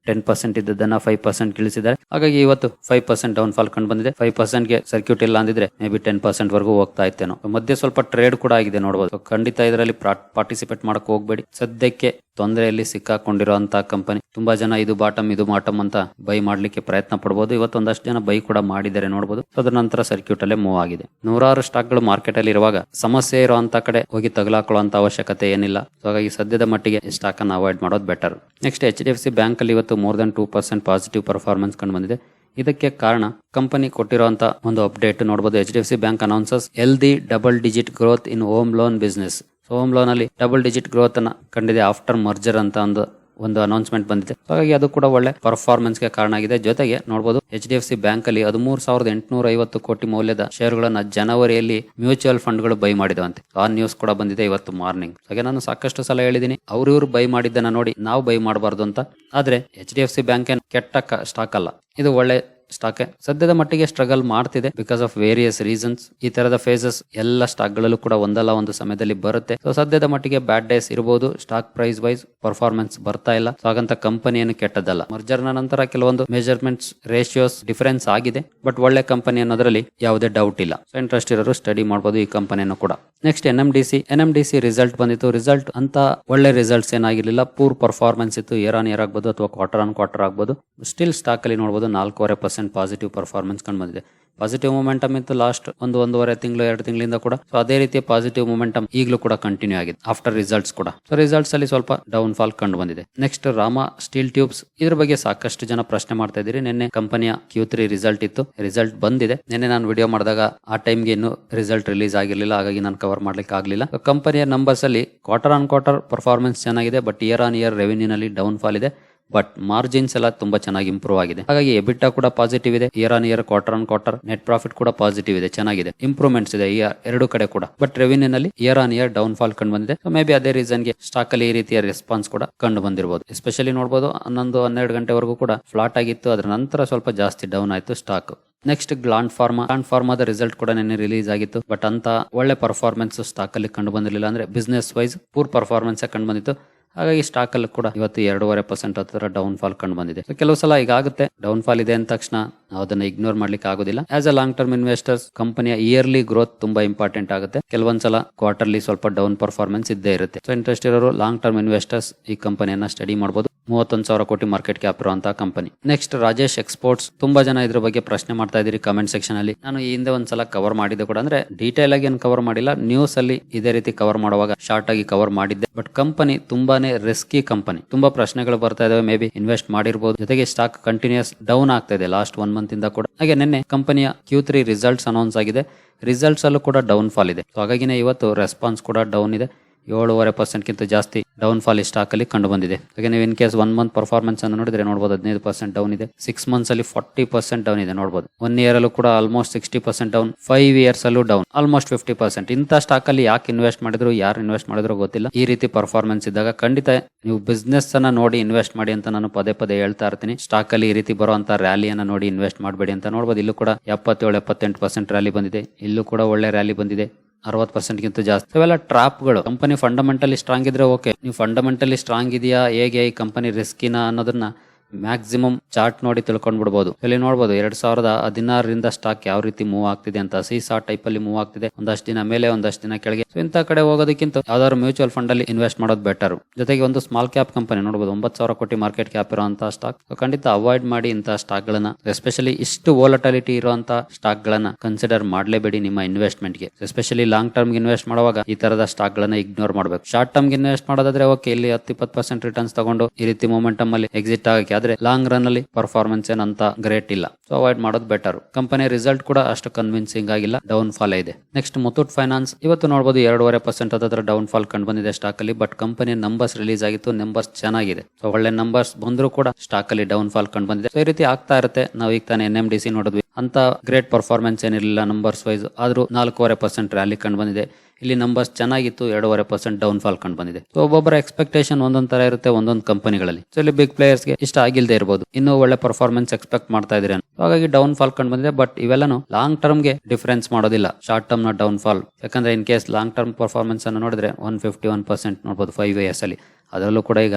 ಟೆನ್ ಪರ್ಸೆಂಟ್ ಇದ್ದದನ್ನ ಫೈವ್ ಪರ್ಸೆಂಟ್ ಇಳಿಸಿದ್ದಾರೆ ಹಾಗಾಗಿ ಇವತ್ತು ಫೈವ್ ಪರ್ಸೆಂಟ್ ಡೌನ್ ಫಾಲ್ ಕಂಡು ಬಂದಿದೆ. ಫೈವ್ ಪರ್ಸೆಂಟ್ಗೆ ಸರ್ಕ್ಯೂಟ್ ಇಲ್ಲ ಅಂದಿದ್ರೆ ಮೇ ಬಿ ಟೆನ್ ಪರ್ಸೆಂಟ್ ವರೆಗೂ ಹೋಗ್ತಾ ಇತ್ತೇನೋ. ಮಧ್ಯೆ ಸ್ವಲ್ಪ ಟ್ರೇಡ್ ಕೂಡ ಆಗಿದೆ ನೋಡಬಹುದು ಖಂಡಿತ ಇದರಲ್ಲಿ ಪಾರ್ಟಿಸಿಪೇಟ್ ಮಾಡಕ್ ಹೋಗ್ಬೇಡಿ. ಸದ್ಯಕ್ಕೆ ತೊಂದರೆಯಲ್ಲಿ ಸಿಕ್ಕಾಕೊಂಡಿರುವಂತಹ ಕಂಪನಿ. ತುಂಬಾ ಜನ ಇದು ಬಾಟಮ್ ಇದು ಬಾಟಮ್ ಅಂತ ಬೈ ಮಾಡ್ಲಿಕ್ಕೆ ಪ್ರಯತ್ನ ಪಡಬಹುದು ಇವತ್ತೊಂದಷ್ಟು ಜನ ಬೈ ಕೂಡ ಮಾಡಿದ್ದಾರೆ ನೋಡಬಹುದು ಅದರ ನಂತರ ಸರ್ಕ್ಯೂಟ್ ಅಲ್ಲೇ ಮೂವ್ ಆಗಿದೆ. ನೂರಾರು ಸ್ಟಾಕ್ಗಳು ಮಾರ್ಕೆಟ್ ಅಲ್ಲಿ ಇರುವಾಗ ಸಮಸ್ಯೆ ಇರುವಂತ ಕಡೆ ಹೋಗಿ ತಗಲಾಕೊಳ್ಳುವಂತ ಅವಶ್ಯಕತೆ ಏನಿಲ್ಲ. ಹಾಗಾಗಿ ಸದ್ಯದ ಮಟ್ಟಿಗೆ ಸ್ಟಾಕ್ ಅನ್ನು ಅವಾಯ್ಡ್ ಮಾಡೋದು better next H D F C bank ಅಲ್ಲಿ ಇವತ್ತು more than two percent positive performance ಕಂಡು ಬಂದಿದೆ. ಇದಕ್ಕೆ ಕಾರಣ ಕಂಪನಿ ಕೊಟ್ಟಿರುವಂತ ಒಂದು ಅಪ್ಡೇಟ್ ನೋಡಬಹುದು H D F C bank announces L the double digit growth in home loan business home loan ಅಲ್ಲಿ ಡಬಲ್ ಡಿಜಿಟ್ ಗ್ರೋತ್ ಅನ್ನ ಕಂಡಿದೆ ಆಫ್ಟರ್ ಮರ್ಜರ್ ಅಂತ ಒಂದು ಒಂದು ಅನೌನ್ಸ್ಮೆಂಟ್ ಬಂದಿದೆ. ಹಾಗಾಗಿ ಅದು ಕೂಡ ಒಳ್ಳೆ ಪರ್ಫಾರ್ಮೆನ್ಸ್ಗೆ ಕಾರಣ ಆಗಿದೆ. ಜೊತೆಗೆ ನೋಡಬಹುದು H D F C bank ಅಲ್ಲಿ ಹದಿಮೂರು ಸಾವಿರದ ಎಂಟುನೂರ ಐವತ್ತು ಕೋಟಿ ಮೌಲ್ಯದ ಶೇರ್ಗಳನ್ನ ಜನವರಿಯಲ್ಲಿ ಮ್ಯೂಚುವಲ್ ಫಂಡ್ಗಳು ಬೈ ಮಾಡಿದವಂತೆ. ಆ ನ್ಯೂಸ್ ಕೂಡ ಬಂದಿದೆ ಇವತ್ತು ಮಾರ್ನಿಂಗ್ ಹಾಗೆ ನಾನು ಸಾಕಷ್ಟು ಸಲ ಹೇಳಿದೀನಿ, ಅವ್ರು ಇವ್ರು ಬೈ ಮಾಡಿದ್ದನ್ನ ನೋಡಿ ನಾವು ಬೈ ಮಾಡಬಾರ್ದು ಅಂತ. ಆದ್ರೆ H D F C bank ಏನ್ ಕೆಟ್ಟ ಸ್ಟಾಕ್ ಅಲ್ಲ. ಇದು ಒಳ್ಳೆ ಸ್ಟಾಕ್ ಸದ್ಯದ ಮಟ್ಟಿಗೆ ಸ್ಟ್ರಗಲ್ ಮಾಡ್ತಿದೆ ಬಿಕಾಸ್ ಆಫ್ ವೇರಿಯಸ್ ರೀಸನ್ಸ್ ಈ ತರದ ಫೇಸಸ್ ಎಲ್ಲ ಸ್ಟಾಕ್ ಗಳಲ್ಲೂ ಕೂಡ ಒಂದಲ್ಲ ಒಂದು ಸಮಯದಲ್ಲಿ ಬರುತ್ತೆ. ಸೊ ಸದ್ಯದ ಮಟ್ಟಿಗೆ ಬ್ಯಾಡ್ ಡೇಸ್ ಇರಬಹುದು ಸ್ಟಾಕ್ ಪ್ರೈಸ್ ವೈಸ್ ಪರ್ಫಾರ್ಮೆನ್ಸ್ ಬರ್ತಾ ಇಲ್ಲ. ಸೊ ಹಾಗಂತ ಕಂಪನಿ ಏನು ಕೆಟ್ಟದಲ್ಲ ಮರ್ಜರ್ ನಂತರ ಕೆಲವೊಂದು ಮೆಜರ್ಮೆಂಟ್ಸ್ ರೇಷಿಯೋಸ್ ಡಿಫರೆನ್ಸ್ ಆಗಿದೆ. ಬಟ್ ಒಳ್ಳೆ ಕಂಪನಿ ಅನ್ನೋದ್ರಲ್ಲಿ ಯಾವುದೇ ಡೌಟ್ ಇಲ್ಲ. ಸೊ ಇಂಟ್ರೆಸ್ಟ್ ಇರೋರು ಸ್ಟಡಿ ಮಾಡಬಹುದು ಈ ಕಂಪನಿಯನ್ನು ಕೂಡ. Next N M D C N M D result ಬಂದಿತ್ತು. ರಿಸಲ್ಟ್ ಅಂತ ಒಳ್ಳೆ ರಿಸಲ್ಟ್ಸ್ ಏನಾಗಿರ್ಲಿಲ್ಲ. ಪೂರ್ ಪರ್ಫಾರ್ಮೆನ್ಸ್ ಇತ್ತು. ಇಯರ್ ಆನ್ ಇಯರ್ ಆಗ್ಬೋದು ಅಥವಾ ಕ್ವಾರ್ಟರ್ ಆನ್ ಕ್ವಾರ್ಟರ್ ಆಗ್ಬೋದು. ಸ್ಟಿಲ್ ಸ್ಟಾಕ್ ಅಲ್ಲಿ ನೋಡಬಹುದು ನಾಲ್ಕೂವರೆ ಪರ್ಸೆಂಟ್ ಪರ್ಸೆಂಟ್ ಪಾಸಿಟಿವ್ ಪರ್ಫಾರ್ಮೆನ್ಸ್ ಕಂಡು ಬಂದಿದೆ. ಪಾಸಿಟಿವ್ ಮೊಮೆಂಟಮ್ ಇತ್ತು ಲಾಸ್ಟ್ ಒಂದು ಒಂದೂವರೆ ತಿಂಗಳು, ಎರಡು ತಿಂಗಳಿಂದ ಕೂಡ. ಸೊ ಅದೇ ರೀತಿಯ ಪಾಸಿಟಿವ್ ಮೊಮೆಂಟಮ್ ಈಗಲೂ ಕೂಡ ಕಂಟಿನ್ಯೂ ಆಗಿದೆ ಆಫ್ಟರ್ ರಿಸಲ್ಟ್ಸ್ ಕೂಡ. ಸೊ ರಿಸಲ್ಟ್ಸ್ ಅಲ್ಲಿ ಸ್ವಲ್ಪ ಡೌನ್ ಫಾಲ್ ಕಂಡು ಬಂದಿದೆ. ನೆಕ್ಸ್ಟ್ ರಾಮ ಸ್ಟೀಲ್ ಟ್ಯೂಬ್ಸ್ ಇದ್ರ ಬಗ್ಗೆ ಸಾಕಷ್ಟು ಜನ ಪ್ರಶ್ನೆ ಮಾಡ್ತಾ ಇದ್ದೀರಿ. ನಿನ್ನೆ ಕಂಪನಿಯ ಕ್ಯೂ ತ್ರೀ ರಿಸಲ್ಟ್ ಇತ್ತು. ರಿಸಲ್ಟ್ ಬಂದಿದೆ. ನಿನ್ನೆ ನಾನು ವಿಡಿಯೋ ಮಾಡಿದಾಗ ಆ ಟೈಮ್ಗೆ ಇನ್ನು ರಿಸಲ್ಟ್ ರಿಲೀಸ್ ಆಗಿರಲಿಲ್ಲ. ಹಾಗಾಗಿ ನಾನು ಕವರ್ ಮಾಡ್ಲಿಕ್ಕೆ ಆಗಲಿಲ್ಲ. ಕಂಪನಿಯ ನಂಬರ್ಸ್ ಅಲ್ಲಿ ಕ್ವಾರ್ಟರ್ ಆನ್ ಕ್ವಾರ್ಟರ್ ಪರ್ಫಾರ್ಮೆನ್ಸ್ ಚೆನ್ನಾಗಿದೆ but year on year revenue ನಲ್ಲಿ ಡೌನ್ ಫಾಲ್ ಇದೆ. ಬಟ್ ಮಾರ್ಜಿನ್ಸ್ ಎಲ್ಲ ತುಂಬಾ ಚೆನ್ನಾಗಿ ಇಂಪ್ರೂವ್ ಆಗಿದೆ. ಹಾಗಾಗಿ ಎಬಿಟಾ ಕೂಡ ಪಾಸಿಟಿವ್ ಇದೆ. Year on year quarter on quarter net profit ಕೂಡ ಪಾಸಿಟಿವ್ ಇದೆ, ಚೆನ್ನಾಗಿದೆ. ಇಂಪ್ರೂವ್ಮೆಂಟ್ಸ್ ಇದೆ ಎರಡು ಕಡೆ ಕೂಡ. ಬಟ್ ರೆವಿನ್ಯೂ ನಲ್ಲಿ year on year down fall ಕಂಡು ಬಂದಿದೆ. ಮೇ ಬಿ ಅದೇ ರೀಸನ್ಗೆ ಸ್ಟಾಕ್ ಅಲ್ಲಿ ಈ ರೀತಿಯ ರೆಸ್ಪಾನ್ಸ್ ಕೂಡ ಕಂಡು ಬಂದಿರಬಹುದು ಎಸ್ಪೆಷಲಿ ನೋಡಬಹುದು ಹನ್ನೊಂದು, ಹನ್ನೆರಡು ಗಂಟೆವರೆಗೂ ಕೂಡ ಫ್ಲಾಟ್ ಆಗಿತ್ತು. ಅದರ ನಂತರ ಸ್ವಲ್ಪ ಜಾಸ್ತಿ ಡೌನ್ ಆಯಿತು stock next Gland Pharma Gland ಫಾರ್ಮಾದ result ಕೂಡ ನಿನ್ನೆ ರಿಲೀಸ್ ಆಗಿತ್ತು. ಬಟ್ ಅಂತ ಒಳ್ಳೆ ಪರ್ಫಾರ್ಮೆನ್ಸ್ ಸ್ಟಾಕ್ ಅಲ್ಲಿ ಕಂಡು ಬಂದಿರಲಿಲ್ಲ ಅಂದ್ರೆ ಬಿಸ್ನೆಸ್ ವೈಸ್ ಪೂರ್ ಪರ್ಫಾರ್ಮೆನ್ಸ್ ಕಂಡು ಬಂದಿತ್ತು. ಹಾಗಾಗಿ ಸ್ಟಾಕ್ ಅಲ್ಲಿ ಕೂಡ ಇವತ್ತು ಎರಡೂವರೆ ಪರ್ಸೆಂಟ್ ಹತ್ತಿರ ಡೌನ್ ಫಾಲ್ ಕಂಡು ಬಂದಿದೆ. ಕೆಲವು ಸಲ ಈಗ ಆಗುತ್ತೆ. ಡೌನ್ ಫಾಲ್ ಇದೆ ಅಂದ ತಕ್ಷಣ ಅದನ್ನ ಇಗ್ನೋರ್ ಮಾಡ್ಲಿಕ್ಕೆ ಆಗೋದಿಲ್ಲ. As a long term investors ಕಂಪನಿಯ ಇಯರ್ಲಿ ಗ್ರೋತ್ ತುಂಬಾ ಇಂಪಾರ್ಟೆಂಟ್ ಆಗುತ್ತೆ. ಕೆಲವೊಂದ್ಸಲ ಕ್ವಾರ್ಟರ್ಲಿ ಸ್ವಲ್ಪ ಡೌನ್ ಪರ್ಫಾರ್ಮೆನ್ಸ್ ಇದ್ದೇ ಇರುತ್ತೆ. ಸೊ ಇಂಟ್ರೆಸ್ಟ್ ಇರೋರು ಲಾಂಗ್ ಟರ್ಮ್ ಇನ್ವೆಸ್ಟರ್ಸ್ ಈ ಕಂಪನಿಯನ್ನ ಸ್ಟಡಿ ಮಾಡಬಹುದು ಮೂವತ್ತೊಂದು ಸಾವಿರ ಕೋಟಿ ಮಾರ್ಕೆಟ್ ಕ್ಯಾಪ್ ಇರುವಂತಹ ಕಂಪನಿ ನೆಕ್ಸ್ಟ್ ರಾಜೇಶ್ ಎಕ್ಸ್ಪೋರ್ಟ್ಸ್ ತುಂಬಾ ಜನ ಇದ್ರ ಬಗ್ಗೆ ಪ್ರಶ್ನೆ ಮಾಡ್ತಾ ಇದ್ದೀರಿ ಕಮೆಂಟ್ ಸೆಕ್ಷನ್ ಅಲ್ಲಿ. ನಾನು ಈ ಹಿಂದೆ ಒಂದ್ಸಲ ಕವರ್ ಮಾಡಿದ್ದೆ ಕೂಡ ಅಂದ್ರೆ ಡೀಟೇಲ್ ಆಗಿ ಏನು ಕವರ್ ಮಾಡಿಲ್ಲ. ನ್ಯೂಸ್ ಅಲ್ಲಿ ಇದೇ ರೀತಿ ಕವರ್ ಮಾಡುವಾಗ ಶಾರ್ಟ್ ಆಗಿ ಕವರ್ ಮಾಡಿದ್ದೆ. ಬಟ್ ಕಂಪನಿ ತುಂಬಾನೇ ರಿಸ್ಕಿ ಕಂಪನಿ ತುಂಬಾ ಪ್ರಶ್ನೆಗಳು ಬರ್ತಾ ಇದಾವೆ. ಮೇ ಬಿ ಇನ್ವೆಸ್ಟ್ ಮಾಡಿರಬಹುದು ಜೊತೆಗೆ ಸ್ಟಾಕ್ ಕಂಟಿನ್ಯೂಸ್ ಡೌನ್ ಆಗ್ತಾ ಇದೆ. ಲಾಸ್ಟ್ ಒನ್ ಮಂತ್ ಇಂದ ಕೂಡ. ಹಾಗೆ ನಿನ್ನೆ ಕಂಪನಿಯ ಕ್ಯೂ ತ್ರೀ ರಿಸಲ್ಟ್ಸ್ ಅನೌನ್ಸ್ ಆಗಿದೆ. ರಿಸಲ್ಟ್ಸ್ ಅಲ್ಲೂ ಕೂಡ ಡೌನ್ ಫಾಲ್ ಇದೆ. ಸೊ ಹಾಗಾಗಿನೇ ಇವತ್ತು ರೆಸ್ಪಾನ್ಸ್ ಕೂಡ ಡೌನ್ ಇದೆ. ಏಳುವರೆ ಪರ್ಸೆಂಟ್ ಗಿಂತ ಜಾಸ್ತಿ ಡೌನ್ ಫಾಲ್ ಈ ಸ್ಟಾಕ್ ಅಲ್ಲಿ ಕಂಡು ಬಂದಿದೆ. ಹಾಗೆ ನೀವು in case one month performance ಅನ್ನು ನೋಡಿದ್ರೆ ನೋಡಬಹುದು ಹದಿನೈದು ಪರ್ಸೆಂಟ್ ಡೌನ್ ಇದೆ. ಸಿಕ್ಸ್ ಮಂತ್ಸ್ ಅಲ್ಲಿ ಫಾರ್ಟಿ ಪರ್ಸೆಂಟ್ ಡೌನ್ ಇದೆ ನೋಡಬಹುದು ಒನ್ ಇಯರ್ ಅಲ್ಲೂ ಕೂಡ almost sixty percent down five years ಅಲ್ಲೂ ಡೌನ್ ಆಲ್ಮೋಸ್ಟ್ ಫಿಫ್ಟಿ ಪರ್ಸೆಂಟ್ ಇಂಥ ಸ್ಟಾಕ್ ಅಲ್ಲಿ ಯಾಕೆ ಇನ್ವೆಸ್ಟ್ ಮಾಡಿದ್ರು, ಯಾರು ಇನ್ವೆಸ್ಟ್ ಮಾಡಿದ್ರು ಗೊತ್ತಿಲ್ಲ. ಈ ರೀತಿ ಪರ್ಫಾರ್ಮೆನ್ಸ್ ಇದ್ದಾಗ ಖಂಡಿತ ನೀವು ಬಿಸ್ನೆಸ್ ಅನ್ನ ನೋಡಿ ಇನ್ವೆಸ್ಟ್ ಮಾಡಿ ಅಂತ ನಾನು ಪದೇ ಪದೇ ಹೇಳ್ತಾ ಇರ್ತೀನಿ. ಸ್ಟಾಕ್ ಅಲ್ಲಿ ಈ ರೀತಿ ಬರುವಂತ ರ್ಯಾಲಿಯನ್ನ ನೋಡಿ ಇನ್ವೆಸ್ಟ್ ಮಾಡಬೇಡಿ ಅಂತ ನೋಡಬಹುದು ಇಲ್ಲೂ ಕೂಡ ಎಪ್ಪತ್ತೇಳು, ಎಪ್ಪತ್ತೆಂಟು ಪರ್ಸೆಂಟ್ ರ್ಯಾಲಿ ಬಂದಿದೆ. ಇಲ್ಲೂ ಕೂಡ ಒಳ್ಳೆ ರ್ಯಾಲಿ ಬಂದಿದೆ. ಅರವತ್ತು ಪರ್ಸೆಂಟ್ಗಿಂತ ಜಾಸ್ತಿ. ಇವೆಲ್ಲ ಟ್ರಾಪ್ಗಳು ಕಂಪನಿ ಫಂಡಮೆಂಟಲಿ ಸ್ಟ್ರಾಂಗ್ ಇದ್ರೆ ಓಕೆ ನೀವು ಫಂಡಮೆಂಟಲಿ ಸ್ಟ್ರಾಂಗ್ ಇದೆಯಾ ಹೇಗೆ ಈ ಕಂಪನಿ ರಿಸ್ಕಿನ ಅನ್ನೋದನ್ನ ಮ್ಯಾಕ್ಸಿಮಮ್ ಚಾರ್ಟ್ ನೋಡಿ ತಿಳ್ಕೊಂಡ್ ಬಿಡ್ಬೋದು ಇಲ್ಲಿ ನೋಡಬಹುದು ಎರಡ್ ಸಾವಿರದ ಹದಿನಾರರಿಂದ ಸ್ಟಾಕ್ ಯಾವ ರೀತಿ ಮೂವ್ ಆಗ್ತಿದೆ ಅಂತ. ಸೀಸಾ ಟೈಪ್ ಅಲ್ಲಿ ಮೂವ್ ಆಗ್ತಿದೆ. ಒಂದಷ್ಟು ದಿನ ಮೇಲೆ, ಒಂದಷ್ಟು ದಿನ ಕೆಳಗೆ. ಇಂಥ ಕಡೆ ಹೋಗೋದಕ್ಕಿಂತ ಯಾವ್ದಾದ್ರು ಮ್ಯೂಚುವಲ್ ಫಂಡ್ ಅಲ್ಲಿ ಇನ್ವೆಸ್ಟ್ ಮಾಡೋದು ಬೆಟರ್ ಜೊತೆಗೆ ಒಂದು ಸ್ಮಾಲ್ ಕ್ಯಾಪ್ ಕಂಪನಿ ನೋಡಬಹುದು ಒಂಬತ್ತು ಸಾವಿರ ಕೋಟಿ ಮಾರ್ಕೆಟ್ ಕ್ಯಾಪ್ ಇರುವಂತಹ ಸ್ಟಾಕ್ ಖಂಡಿತ ಅವಾಯ್ಡ್ ಮಾಡಿ ಇಂತಹ ಸ್ಟಾಕ್ ಗಳನ್ನ. ಎಸ್ಪೆಷಲಿ ಇಷ್ಟು ವೋಲಟಾಲಿಟಿ ಇರುವಂತಹ ಸ್ಟಾಕ್ ಗಳನ್ನ ಕನ್ಸಿಡರ್ ಮಾಡಲೇಬೇಡಿ ನಿಮ್ಮ ಇನ್ವೆಸ್ಟ್ಮೆಂಟ್ಗೆ. ಎಸ್ಪೆಷಲಿ ಲಾಂಗ್ ಟರ್ಮ್ ಇನ್ವೆಸ್ಟ್ ಮಾಡುವಾಗ ಈ ತರದ ಸ್ಟಾಕ್ ಗಳನ್ನ ಇಗ್ನೋರ್ ಮಾಡಬೇಕು. ಶಾರ್ಟ್ ಟರ್ಮ್ ಇನ್ವೆಸ್ಟ್ ಮಾಡೋದಾದ್ರೆ ಓಕೆ ಇಲ್ಲಿ ಹತ್ತು ಇಪ್ಪತ್ತು ಪರ್ಸೆಂಟ್ ರಿಟರ್ನ್ಸ್ ತಗೊಂಡು ಈ ರೀತಿ ಮೊಮೆಂಟಮ್ ಅಲ್ಲಿ ಎಕ್ಸಿಟ್ ಆಗಕ್ಕೆ ಆದ್ರೆ ಲಾಂಗ್ ರನ್ ಅಲ್ಲಿ ಪರ್ಫಾರ್ಮೆನ್ಸ್ ಏನಂತ ಗ್ರೇಟ್ ಇಲ್ಲ. ಸೊ ಅವಾಯ್ಡ್ ಮಾಡೋದು ಬೆಟರ್ ಕಂಪನಿ ರಿಸಲ್ಟ್ ಕೂಡ ಅಷ್ಟು ಕನ್ವಿನ್ಸಿಂಗ್ ಆಗಿಲ್ಲ. ಡೌನ್ ಫಾಲ್ ಇದೆ. ನೆಕ್ಸ್ಟ್ ಮುತ್ತೂಟ್ ಫೈನಾನ್ಸ್ ಇವತ್ತು ನೋಡಬಹುದು ಎರಡೂವರೆ ಪರ್ಸೆಂಟ್ ಅದರ ಡೌನ್ ಫಾಲ್ ಕಂಡು ಬಂದಿದೆ ಸ್ಟಾಕ್ ಅಲ್ಲಿ ಬಟ್ ಕಂಪನಿ ನಂಬರ್ಸ್ ರಿಲೀಸ್ ಆಗಿತ್ತು ನಂಬರ್ಸ್ ಚೆನ್ನಾಗಿದೆ. ಸೊ ಒಳ್ಳೆ ನಂಬರ್ಸ್ ಬಂದ್ರು ಕೂಡ ಸ್ಟಾಕ್ ಅಲ್ಲಿ ಡೌನ್ ಫಾಲ್ ಕಂಡು ಬಂದಿದೆ. ಸೊ ಈ ರೀತಿ ಆಗ್ತಾ ಇರುತ್ತೆ. ನಾವು ಈಗ ತಾನೇ ಎನ್ ಎಂ ಡಿ ಸಿ ನೋಡಿದ್ವಿ. ಅಂತ ಗ್ರೇಟ್ ಪರ್ಫಾರ್ಮೆನ್ಸ್ ಏನಿರಲಿಲ್ಲ ನಂಬರ್ಸ್ ವೈಸ್ ಆದ್ರೂ ನಾಲ್ಕೂವರೆ ಪರ್ಸೆಂಟ್ ರ್ಯಾಲಿ ಕಂಡು ಬಂದಿದೆ. ಇಲ್ಲಿ ನಂಬರ್ಸ್ ಚೆನ್ನಾಗಿತ್ತು, ಎರಡೂವರೆ ಪರ್ಸೆಂಟ್ ಡೌನ್ ಫಾಲ್ ಕಂಡು ಬಂದಿದೆ. ಸೊ ಒಬ್ಬೊಬ್ಬರ ಎಕ್ಸ್ಪೆಕ್ಟೇಷನ್ ಒಂದೊಂದ್ ತರ ಇರುತ್ತೆ, ಒಂದೊಂದು ಕಂಪನಿಗಳಲ್ಲಿ ಸೊ ಇಲ್ಲಿ ಬಿಗ್ ಪ್ಲೇಯರ್ಸ್ಗೆ ಇಷ್ಟ ಆಗಿಲ್ಲದೆ ಇರಬಹುದು ಇನ್ನೂ ಒಳ್ಳೆ ಪರ್ಫಾರ್ಮೆನ್ಸ್ ಎಕ್ಸ್ಪೆಕ್ಟ್ ಮಾಡ್ತಾ ಇದ್ರೆ ಹಾಗಾಗಿ ಡೌನ್ ಫಾಲ್ ಕಂಡು ಬಂದಿದೆ ಬಟ್ ಇವೆಲ್ಲಾನು ಲಾಂಗ್ ಟರ್ಮ್ಗೆ ಡಿಫರೆನ್ಸ್ ಮಾಡೋದಿಲ್ಲ. ಶಾರ್ಟ್ ಟರ್ಮ್ನ ಡೌನ್ ಫಾಲ್ ಯಾಕಂದ್ರೆ in case long term performance ಅನ್ನು ನೋಡಿದ್ರೆ ಒನ್ ಫಿಫ್ಟಿ ಒನ್ ಪರ್ಸೆಂಟ್ ನೋಡಬಹುದು ಫೈವ್ ಇಯರ್ಸ್ ಅಲ್ಲಿ. ಅದರಲ್ಲೂ ಕೂಡ ಈಗ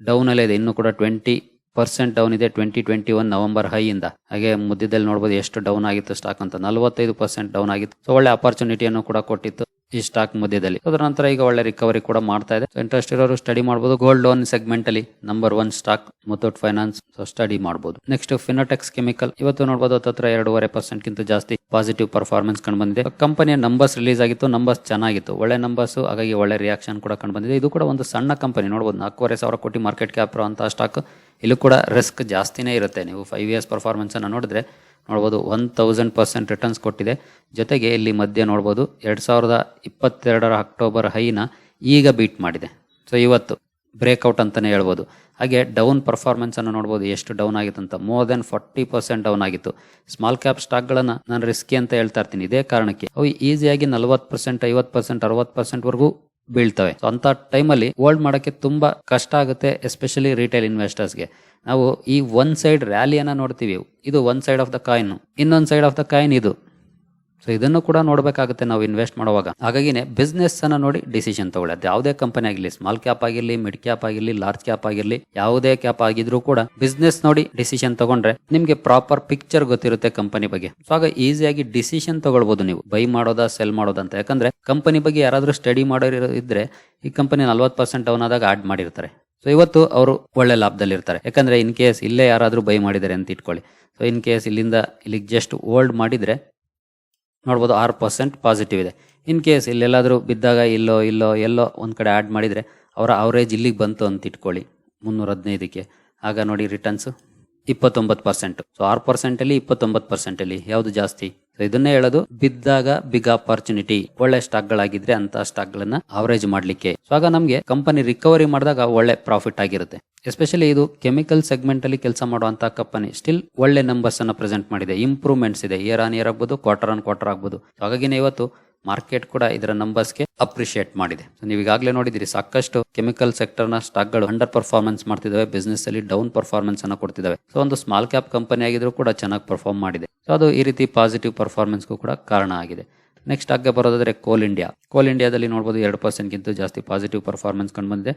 ಡೌನ್ ಅಲ್ಲೇ ಇದೆ. ಇನ್ನು ಕೂಡ ಟ್ವೆಂಟಿ ಪರ್ಸೆಂಟ್ ಡೌನ್ ಇದೆ twenty twenty one November high ಇಂದ. ಹಾಗೆ ಮುದ್ದಿದಲ್ಲಿ ನೋಡಬಹುದು ಎಷ್ಟು ಡೌನ್ ಆಗಿತ್ತು ಸ್ಟಾಕ್ ಅಂತ. ನಲವತ್ತೈದು ಪರ್ಸೆಂಟ್ ಡೌನ್ ಆಗಿತ್ತು. ಸೊ ಒಳ್ಳೆ ಅಪರ್ಚುನಿಟಿಯನ್ನು ಕೂಡ ಕೊಟ್ಟಿತ್ತು. ಈ ಸ್ಟಾಕ್ ಮಧ್ಯದಲ್ಲಿ. ಅದರ ನಂತರ ಈಗ ಒಳ್ಳೆ ರಿಕವರಿ ಕೂಡ ಮಾಡ್ತಾ ಇದೆ. ಇಂಟ್ರೆಸ್ಟ್ ಇರೋರು ಸ್ಟಡಿ ಮಾಡಬಹುದು ಗೋಲ್ಡ್ ಲೋನ್ ಸೆಗ್ಮೆಂಟ್ ಅಲ್ಲಿ number one stock Muthoot finance study ಮಾಡಬಹುದು ನೆಕ್ಸ್ಟ್ ಫಿನೋಟೆಕ್ಸ್ ಕೆಮಿಕಲ್ ಇವತ್ತು ನೋಡಬಹುದು ಹತ್ತತ್ರ ಎರಡೂವರೆ ಪರ್ಸೆಂಟ್ ಗಿಂತ ಜಾಸ್ತಿ ಪಾಸಿಟಿವ್ ಪರ್ಫಾರ್ಮೆನ್ಸ್ ಕಂಡು ಬಂದಿದೆ. ಕಂಪನಿಯ ನಂಬರ್ಸ್ ರಿಲೀಸ್ ಆಗಿತ್ತು ನಂಬರ್ಸ್ ಚೆನ್ನಾಗಿತ್ತು. ಒಳ್ಳೆ ನಂಬರ್ಸ್ ಹಾಗಾಗಿ ಒಳ್ಳೆ ರಿಯಾಕ್ಷನ್ ಕೂಡ ಕಂಡು ಬಂದಿದೆ. ಇದು ಕೂಡ ಒಂದು ಸಣ್ಣ ಕಂಪನಿ ನೋಡಬಹುದು ನಾಲ್ಕೂವರೆ ಸಾವಿರ ಕೋಟಿ ಮಾರ್ಕೆಟ್ ಕ್ಯಾಪ್ ಇರುವಂತಹ ಸ್ಟಾಕ್ ಇಲ್ಲೂ ಕೂಡ ರಿಸ್ಕ್ ಜಾಸ್ತಿನೇ ಇರುತ್ತೆ. ನೀವು ಫೈವ್ ಇಯರ್ಸ್ ಪರ್ಫಾರ್ಮೆನ್ಸ್ ಅನ್ನು ನೋಡಿದ್ರೆ ನೋಡ್ಬೋದು ಒನ್ ತೌಸಂಡ್ ಪರ್ಸೆಂಟ್ ರಿಟರ್ನ್ಸ್ ಕೊಟ್ಟಿದೆ. ಜೊತೆಗೆ ಇಲ್ಲಿ ಮಧ್ಯೆ ನೋಡ್ಬೋದು, ಎರಡು ಸಾವಿರದ ಇಪ್ಪತ್ತೆರಡರ ಅಕ್ಟೋಬರ್ ಹೈನ ಈಗ ಬೀಟ್ ಮಾಡಿದೆ. ಸೊ ಇವತ್ತು ಬ್ರೇಕ್ಔಟ್ ಅಂತಲೇ ಹೇಳ್ಬೋದು. ಹಾಗೆ ಡೌನ್ ಪರ್ಫಾರ್ಮೆನ್ಸನ್ನು ನೋಡ್ಬೋದು, ಎಷ್ಟು ಡೌನ್ ಆಗಿತ್ತು ಅಂತ. More than forty percent down ಆಗಿತ್ತು. ಸ್ಮಾಲ್ ಕ್ಯಾಪ್ ಸ್ಟಾಕ್ಗಳನ್ನು ನಾನು ರಿಸ್ಕಿ ಅಂತ ಹೇಳ್ತಾ ಇರ್ತೀನಿ. ಇದೇ ಕಾರಣಕ್ಕೆ, ಅವು ಈಸಿಯಾಗಿ ನಲ್ವತ್ತು ಪರ್ಸೆಂಟ್ ಐವತ್ತು ಪರ್ಸೆಂಟ್ ಅರವತ್ತು ಪರ್ಸೆಂಟ್ ವರೆಗೂ ಬೀಳ್ತವೆ. ಸೊ ಅಂತ ಟೈಮಲ್ಲಿ ಹೋಲ್ಡ್ ಮಾಡೋಕ್ಕೆ ತುಂಬಾ ಕಷ್ಟ ಆಗುತ್ತೆ ಎಸ್ಪೆಷಲಿ ರಿಟೇಲ್ ಇನ್ವೆಸ್ಟರ್ಸ್ಗೆ ನಾವು ಈ ಒನ್ ಸೈಡ್ ರ್ಯಾಲಿಯನ್ನು ನೋಡ್ತೀವಿ. ಇದು one side of the coin ಇನ್ನೊಂದು ಸೈಡ್ ಆಫ್ ದ ಕಾಯಿನ್ ಇದು. ಸೊ ಇದನ್ನು ಕೂಡ ನೋಡಬೇಕಾಗುತ್ತೆ ನಾವು ಇನ್ವೆಸ್ಟ್ ಮಾಡುವಾಗ. ಹಾಗಾಗಿನೇ ಬಿಸ್ನೆಸ್ ಅನ್ನ ನೋಡಿ ಡಿಸಿಷನ್ ತಗೊಳ್ಳಿ ಅದು ಯಾವುದೇ ಕಂಪನಿ ಆಗಿರಲಿ ಸ್ಮಾಲ್ ಕ್ಯಾಪ್ ಆಗಿರಲಿ ಮಿಡ್ ಕ್ಯಾಪ್ ಆಗಿರಲಿ ಲಾರ್ಜ್ ಕ್ಯಾಪ್ ಆಗಿರಲಿ, ಯಾವುದೇ ಕ್ಯಾಪ್ ಆಗಿದ್ರು ಕೂಡ ಬಿಸ್ನೆಸ್ ನೋಡಿ ಡಿಸಿಷನ್ ತಗೊಂಡ್ರೆ ನಿಮ್ಗೆ ಪ್ರಾಪರ್ ಪಿಕ್ಚರ್ ಗೊತ್ತಿರುತ್ತೆ ಕಂಪನಿ ಬಗ್ಗೆ. ಸೊ ಆಗ ಈಸಿಯಾಗಿ ಡಿಸಿಷನ್ ತಗೊಳ್ಬಹುದು ನೀವು. ಬೈ ಮಾಡೋದಾ ಸೆಲ್ ಮಾಡೋದಂತ ಯಾಕಂದ್ರೆ ಕಂಪನಿ ಬಗ್ಗೆ ಯಾರಾದ್ರೂ ಸ್ಟಡಿ ಮಾಡೋರು ಇದ್ರೆ ಈ ಕಂಪನಿ ನಲ್ವತ್ತು ಪರ್ಸೆಂಟ್ ಡೌನ್ ಆದಾಗ ಆಡ್ ಮಾಡಿರ್ತಾರೆ. ಸೊ ಇವತ್ತು ಅವರು ಒಳ್ಳೆ ಲಾಭದಲ್ಲಿ ಇರ್ತಾರೆ ಯಾಕಂದ್ರೆ ಇನ್ ಕೇಸ್ ಇಲ್ಲೇ ಯಾರಾದರೂ ಬೈ ಮಾಡಿದ್ದಾರೆ ಅಂತ ಇಟ್ಕೊಳ್ಳಿ. ಸೊ ಇನ್ ಕೇಸ್ ಇಲ್ಲಿಂದ ಇಲ್ಲಿಗೆ ಜಸ್ಟ್ ಹೋಲ್ಡ್ ಮಾಡಿದ್ರೆ ನೋಡ್ಬೋದು ಆರು ಪರ್ಸೆಂಟ್ ಪಾಸಿಟಿವ್ ಇದೆ. ಇನ್ ಕೇಸ್ ಇಲ್ಲೆಲ್ಲಾದರೂ ಬಿದ್ದಾಗ ಇಲ್ಲೋ ಇಲ್ಲೋ, ಎಲ್ಲೋ ಒಂದು ಕಡೆ ಆ್ಯಡ್ ಮಾಡಿದರೆ ಅವರ ಅವರೇಜ್ ಇಲ್ಲಿಗೆ ಬಂತು ಅಂತ ಇಟ್ಕೊಳ್ಳಿ. ಮುನ್ನೂರ ಹದಿನೈದಕ್ಕೆ. ಆಗ ನೋಡಿ ರಿಟರ್ನ್ಸು ಇಪ್ಪತ್ತೊಂಬತ್ತು ಪರ್ಸೆಂಟು ಸೊ ಆರು ಪರ್ಸೆಂಟಲ್ಲಿ ಇಪ್ಪತ್ತೊಂಬತ್ತು ಪರ್ಸೆಂಟಲ್ಲಿ ಯಾವುದು ಜಾಸ್ತಿ? ಇದನ್ನೇ ಹೇಳೋದು, ಬಿದ್ದಾಗ ಬಿಗ್ ಆಪರ್ಚುನಿಟಿ ಒಳ್ಳೆ ಸ್ಟಾಕ್ಗಳಾಗಿದ್ರೆ ಅಂತ ಸ್ಟಾಕ್ ಗಳನ್ನ ಅವರೇಜ್ ಮಾಡ್ಲಿಕ್ಕೆ. ಸೊ ಆಗ ನಮಗೆ ಕಂಪನಿ ರಿಕವರಿ ಮಾಡಿದಾಗ ಒಳ್ಳೆ ಪ್ರಾಫಿಟ್ ಆಗಿರುತ್ತೆ. ಎಸ್ಪೆಷಲಿ ಇದು ಕೆಮಿಕಲ್ ಸೆಗ್ಮೆಂಟ್ ಅಲ್ಲಿ ಕೆಲಸ ಮಾಡುವಂತ ಕಂಪನಿ ಸ್ಟಿಲ್ ಒಳ್ಳೆ ನಂಬರ್ಸ್ ಅನ್ನ ಪ್ರೆಸೆಂಟ್ ಮಾಡಿದೆ. ಇಂಪ್ರೂವ್ಮೆಂಟ್ಸ್ ಇದೆ. ಇಯರ್ ಆನ್ ಇಯರ್ ಆಗ್ಬೋದು ಕ್ವಾರ್ಟರ್ ಆನ್ ಕ್ವಾರ್ಟರ್ ಆಗ್ಬೋದು. ಹಾಗಾಗಿ ಇವತ್ತು ಮಾರ್ಕೆಟ್ ಕೂಡ ಇದರ ನಂಬರ್ಸ್ಗೆ ಅಪ್ರಿಷಿಯೇಟ್ ಮಾಡಿದೆ. ನೀವು ಈಗಾಗಲೇ ನೋಡಿದಿರಿ ಸಾಕಷ್ಟು ಕೆಮಿಕಲ್ ಸೆಕ್ಟರ್ನ ಸ್ಟಾಕ್ಗಳು ಅಂಡರ್ ಪರ್ಫಾರ್ಮೆನ್ಸ್ ಮಾಡ್ತಿದ್ದಾವೆ ಬಿಸ್ನೆಸ್ ಅಲ್ಲಿ ಡೌನ್ ಪರ್ಫಾರ್ಮೆನ್ಸ್ ಅನ್ನು ಕೊಡ್ತಿದ್ದಾವೆ. ಸೊ ಒಂದು ಸ್ಮಾಲ್ ಕ್ಯಾಪ್ ಕಂಪನಿ ಆಗಿದ್ರು ಕೂಡ ಚೆನ್ನಾಗಿ ಪರ್ಫಾರ್ಮ್ ಮಾಡಿದೆ. ಸೊ ಅದು ಈ ರೀತಿ ಪಾಸಿಟಿವ್ ಪರ್ಫಾರ್ಮೆನ್ಸ್ಗೂ ಕೂಡ ಕಾರಣ ಆಗಿದೆ. ನೆಕ್ಸ್ಟ್ ಆಗ ಬರೋದಾದ್ರೆ ಕೋಲ್ ಇಂಡಿಯಾ ಕೋಲ್ ಇಂಡಿಯಾದಲ್ಲಿ ನೋಡಬಹುದು ಎರಡು ಪರ್ಸೆಂಟ್ಗಿಂತ ಜಾಸ್ತಿ ಪಾಸಿಟಿವ್ ಪರ್ಫಾರ್ಮೆನ್ಸ್ ಕಂಡು ಬಂದಿದೆ.